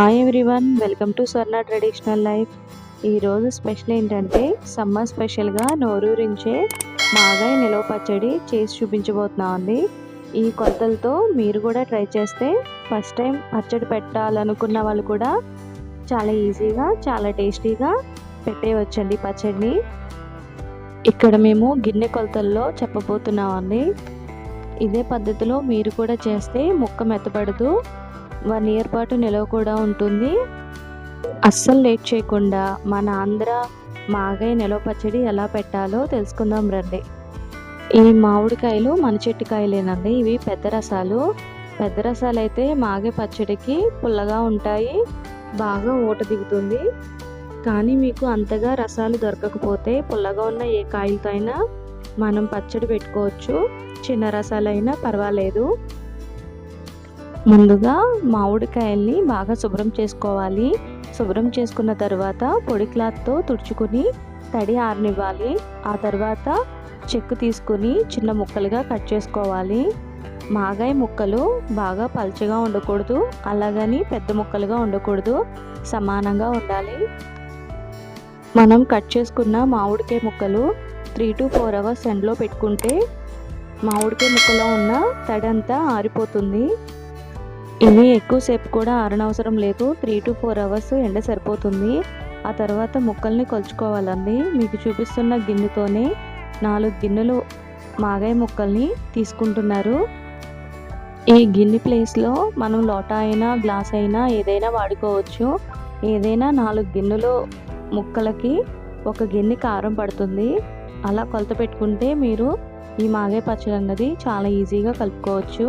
Hi everyone welcome to Swarna traditional life ఈరోజు special ఏంటంటే summer స్పెషల్గా నోరూరించే మాగాయ నిలవ పచ్చడి చేసి చూపించబోతున్నాం అండి. ఈ కొలతలతో మీరు కూడా ట్రై చేస్తే ఫస్ట్ టైం పచ్చడి పెట్టాలనుకున్న వాళ్ళు కూడా చాలా ఈజీగా చాలా టేస్టీగా పెట్టేయవచ్చండి పచ్చడిని. ఇక్కడ మేము గిన్నె కొలతల్లో చెప్పబోతున్నామండి ఇదే పద్ధతిలో మీరు కూడా చేస్తే ముక్క మెత్తబడదు వన్ ఇయర్ పాటు నిలవ కూడా ఉంటుంది. అస్సలు లేట్ చేయకుండా మన ఆంధ్ర మాగాయ నిలవ పచ్చడి ఎలా పెట్టాలో తెలుసుకుందాం రండి. ఈ మామిడికాయలు మన చెట్టు కాయలేనండి ఇవి పెద్ద రసాలు. పెద్ద రసాలు అయితే మాగే పచ్చడికి పుల్లగా ఉంటాయి. బాగా ఊట దిగుతుంది. కానీ మీకు అంతగా రసాలు దొరకకపోతే పుల్లగా ఉన్న ఏ కాయలతో అయినా మనం పచ్చడి పెట్టుకోవచ్చు. చిన్న రసాలైనా పర్వాలేదు. ముందుగా మామిడికాయల్ని బాగా శుభ్రం చేసుకోవాలి. శుభ్రం చేసుకున్న తర్వాత పొడి క్లాత్తో తుడుచుకుని తడి ఆరనివ్వాలి. ఆ తర్వాత చెక్కు తీసుకుని చిన్న ముక్కలుగా కట్ చేసుకోవాలి. మాగాయ ముక్కలు బాగా పల్చగా ఉండకూడదు. అలాగని పెద్ద ముక్కలుగా ఉండకూడదు. సమానంగా ఉండాలి. మనం కట్ చేసుకున్న మామిడికాయ ముక్కలు త్రీ టు ఫోర్ అవర్స్ ఎండలో పెట్టుకుంటే మామిడికాయ ముక్కలో ఉన్న తడి అంతా ఆరిపోతుంది. ఇవి ఎక్కువసేపు కూడా ఆరనవసరం లేదు. త్రీ టు ఫోర్ అవర్స్ ఎండ సరిపోతుంది. ఆ తర్వాత ముక్కల్ని కొలుచుకోవాలండి. మీకు చూపిస్తున్న గిన్నెతోనే నాలుగు గిన్నెలు మాగాయ ముక్కల్ని తీసుకుంటున్నారు. ఈ గిన్నె ప్లేస్లో మనం లోటా అయినా గ్లాస్ అయినా ఏదైనా వాడుకోవచ్చు. ఏదైనా నాలుగు గిన్నెలు ముక్కలకి ఒక గిన్నె కారం పడుతుంది. అలా కొలత పెట్టుకుంటే మీరు ఈ మాగాయ పచ్చడి అన్నది చాలా ఈజీగా కలుపుకోవచ్చు.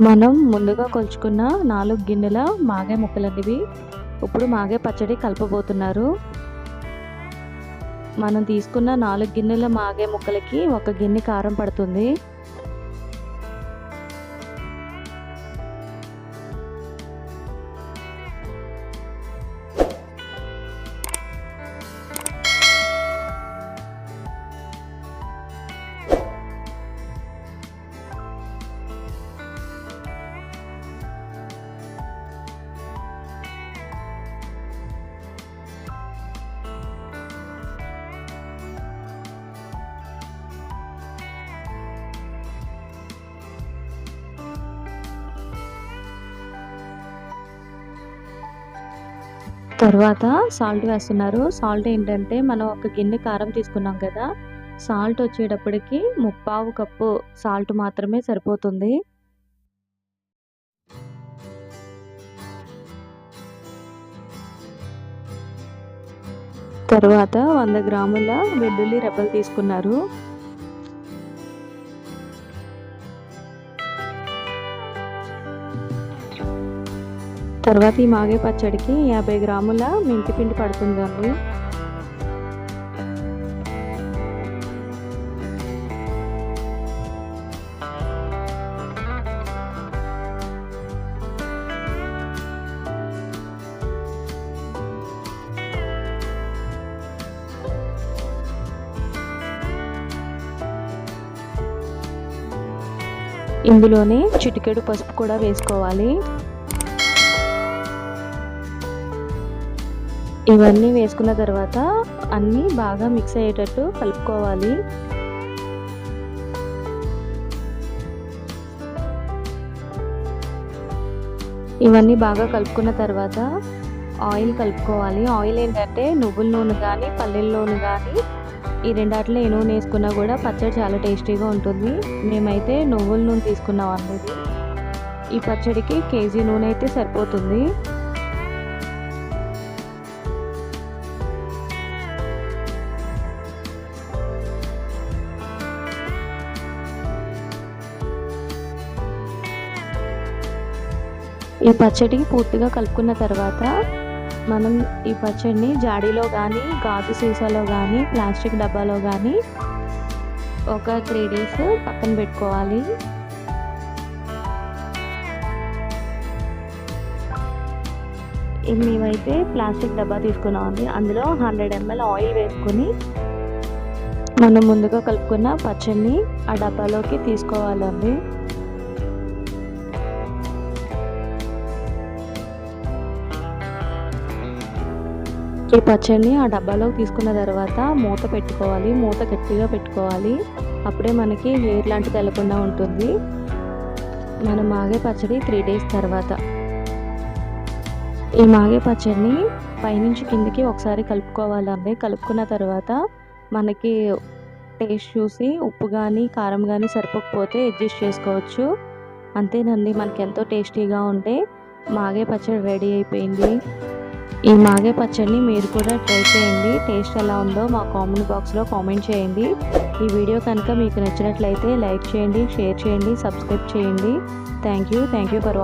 మనం ముందుగా కొలుచుకున్న నాలుగు గిన్నెల మాగే ముక్కలనేవి ఇప్పుడు మాగే పచ్చడి కలపబోతున్నారు. మనం తీసుకున్న నాలుగు గిన్నెల మాగే ముక్కలకి ఒక గిన్నె కారం పడుతుంది. తర్వాత సాల్ట్ వేస్తున్నారు. సాల్ట్ ఏంటంటే మనం ఒక గిన్నె కారం తీసుకున్నాం కదా సాల్ట్ వచ్చేటప్పటికి ముప్పావు కప్పు సాల్ట్ మాత్రమే సరిపోతుంది. తర్వాత వంద గ్రాముల వెల్లుల్లి రెబ్బలు తీసుకున్నారు. తర్వాత ఈ మాగే పచ్చడికి యాభై గ్రాముల మెంతి పిండి పడుతుందండి. ఇందులోనే చిటికెడు పసుపు కూడా వేసుకోవాలి. ఇవన్నీ వేసుకున్న తర్వాత అన్నీ బాగా మిక్స్ అయ్యేటట్టు కలుపుకోవాలి. ఇవన్నీ బాగా కలుపుకున్న తర్వాత ఆయిల్ కలుపుకోవాలి. ఆయిల్ ఏంటంటే నువ్వుల నూనె కానీ పల్లెల నూనె కానీ ఈ రెండాట్లో ఏ నూనె వేసుకున్నా కూడా పచ్చడి చాలా టేస్టీగా ఉంటుంది. మేమైతే నువ్వుల నూనె తీసుకున్నాం అనేది ఈ పచ్చడికి కేజీ నూనె అయితే సరిపోతుంది. ఈ పచ్చడి పూర్తిగా కలుపుకున్న తర్వాత మనం ఈ పచ్చడిని జాడీలో కానీ గాజు సీసాలో కానీ ప్లాస్టిక్ డబ్బాలో కానీ ఒక త్రీ డేస్ పక్కన పెట్టుకోవాలి. మేమైతే ప్లాస్టిక్ డబ్బా తీసుకున్నామండి. అందులో హండ్రెడ్ ఎంఎల్ ఆయిల్ వేసుకొని మనం ముందుగా కలుపుకున్న పచ్చడిని ఆ డబ్బాలోకి తీసుకోవాలండి. ఈ పచ్చడిని ఆ డబ్బాలోకి తీసుకున్న తర్వాత మూత పెట్టుకోవాలి. మూత గట్టిగా పెట్టుకోవాలి. అప్పుడే మనకి హెయిర్ లాంటిది తెల్లకుండా ఉంటుంది. మనం మాగే పచ్చడి త్రీ డేస్ తర్వాత. ఈ మాగే పచ్చడిని పైనుంచి కిందకి ఒకసారి కలుపుకోవాలండి కలుపుకున్న తర్వాత మనకి టేస్ట్ చూసి ఉప్పు కానీ కారం కానీ సరిపోకపోతే అడ్జస్ట్ చేసుకోవచ్చు. అంతేనండి మనకి ఎంతో టేస్టీగా ఉంటే మాగే పచ్చడి రెడీ అయిపోయింది. ఈ మాగే పచ్చడిని మీరు కూడా ట్రై చేయండి. టేస్ట్ ఎలా ఉందో మా కామెంట్ బాక్స్లో కామెంట్ చేయండి. ఈ వీడియో కనుక మీకు నచ్చినట్లయితే లైక్ చేయండి షేర్ చేయండి సబ్స్క్రైబ్ చేయండి. Thank you thank you for